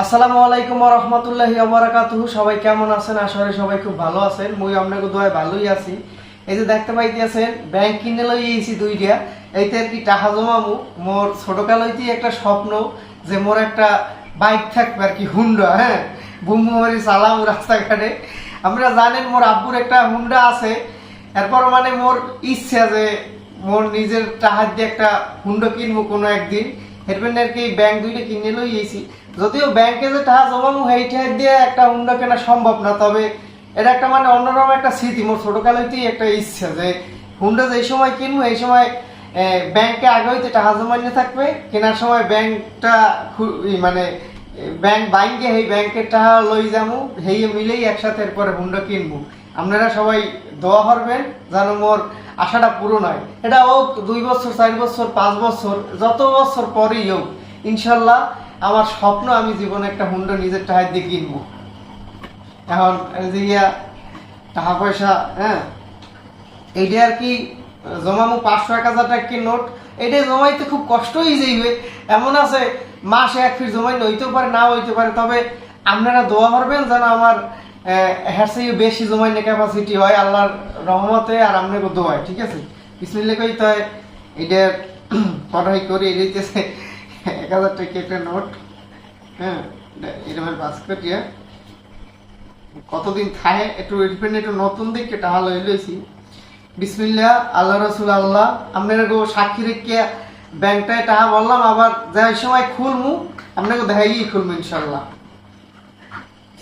আসসালামু আলাইকুম রহমতুল্লাহি আবরাকাতুহু সবাই কেমন আছেন? আসলে সবাই খুব ভালো আছেন। মুই আপনাকে দোয়ায় ভালোই আছি। এই যে দেখতে পাইতেছেন, ব্যাংক কিনে লই এইছি দুইটা। এইতে আর কি টাকা জমামু। মোর ছোটকালইতেই একটা স্বপ্ন যে মোর একটা বাইক থাকবে আর কি, হুন্ডা হ্যাঁ? বুম বুমারি চালাম রাস্তাঘাটে। আমরা জানেন মোর আব্বুর একটা হুন্ডা আছে। এরপর মানে মোর ইচ্ছা যে মোর নিজের টাকা দিয়ে একটা হুন্ডা কিনবো কোনো একদিন। হেরবেন আর কি ব্যাংক দুইটা কিনে লই গেছি যদিও ব্যাংকে যে টাকা সেই টাকা দিয়ে একটা হুন্ডা কেনা সম্ভব না। তবে এটা একটা মানে অন্যরকম একটা স্মৃতি। মোর ছোটকালেতেই একটা ইচ্ছা যে হুন্ডা যে সময় কিনবো, এই সময় ব্যাংকে আগে হইতে টাকা জমাইনে থাকবে। কেনার সময় ব্যাংকটা মানে ব্যাংক বাইঙ্গে সেই ব্যাংকের টাকা লই যাব সেই মিলেই একসাথে এরপরে হুন্ডা কিনবো। আপনারা সবাই দোয়া করবেন যেন মোর আশাটা পূরণ হয়। এটা হোক দুই বছর, চার বছর, পাঁচ বছর, যত বছর পরেই হোক, ইনশাল্লাহ আমার স্বপ্ন আমি জীবনে একটা হুন্ডা নিজের টাকা দিয়ে কিনবো। এখন এই টাকা পয়সা হ্যাঁ? এইটা আর কি, জমামু পাঁচশো, এক হাজার টাকা নোট? এটা জমাইতে খুব কষ্টই যাইবে এমন আছে, মাসে এক ফিট জমাই, হইতেও পারে না হইতে পারে। তবে আপনারা দোয়া করবেন যেন আমার চেয়ে বেশি জমাইনে ক্যাপাসিটি হয় আল্লাহর রহমতে আর আমনে আপনাকে দোয়ায় ঠিক আছে? বিসমিল্লা কই তো, এটা পড়াই করি এটাইতেছে এক হাজার টাকা একটা নোট হ্যাঁ এরকম পাস করিয়া কতদিন থাকে, একটু রিপেন্ড একটু নতুন দিকে টাকা লই লইছি। বিসমিল্লা আল্লাহ রসুল, আল্লাহ। আপনারা গো সাক্ষী রেখে ব্যাংকটায় টাকা বললাম আবার যাই সময় খুলমু আপনাকে দেখাই খুলমু ইনশাল্লাহ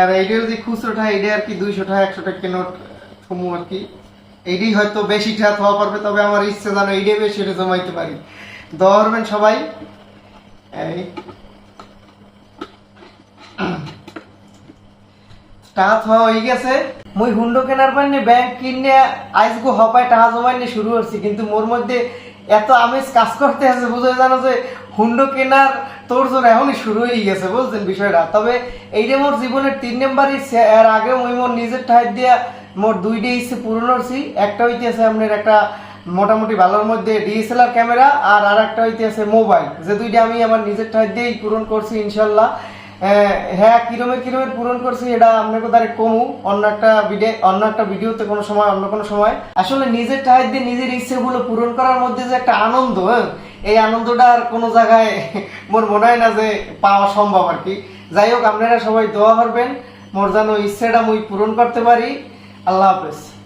আর এইটা যদি খুচরো টাকা এইটা আর কি থমু আর কি এইটাই হয়তো বেশি পারবে, তবে আমার ইচ্ছে জানো এইটাই বেশি এটা জমাইতে পারি। দোয়া করবেন সবাই। এই। হয়ে গেছে। মুই হুন্ডো কেনার পর ব্যাংক কিনে আইস গো হপায় টাকা জমাইনে শুরু করছি, কিন্তু মোর মধ্যে এত আমেজ কাজ করতে আছে, বুঝে জানো যে হুন্ডো কেনার তোর জোর এখনই শুরু হয়ে গেছে, বুঝছেন বিষয়টা? তবে এইটা মোর জীবনের তিন নাম্বার ইচ্ছে এর আগে মুই মোর নিজের ঠাইত দিয়া মোর দুইটা ইচ্ছে পূরণ করছি একটা হইতেছে আপনার একটা মোটামুটি ভালোর মধ্যে ডিএসএলআর ক্যামেরা আর আর একটা হইতেছে মোবাইল। যে দুইটা আমি আমার নিজের ঠাইত দিয়েই পূরণ করছি, ইনশাল্লাহ। হ্যাঁ কিরমের কিরমের পূরণ করছি এটা আপনাকে তারে কমু। অন্য একটা ভিডিও অন্য একটা ভিডিওতে কোনো সময়, অন্য কোনো সময়। আসলে নিজের টাইপ দিয়ে নিজের ইচ্ছেগুলো পূরণ করার মধ্যে যে একটা আনন্দ হ্যাঁ? এই আনন্দটা আর কোনো জায়গায় মোর মনে হয় না যে পাওয়া সম্ভব আর কি। যাই হোক, আপনারা সবাই দোয়া করবেন। মোর যেন ইচ্ছেটা মুই পূরণ করতে পারি। আল্লাহ হাফেজ।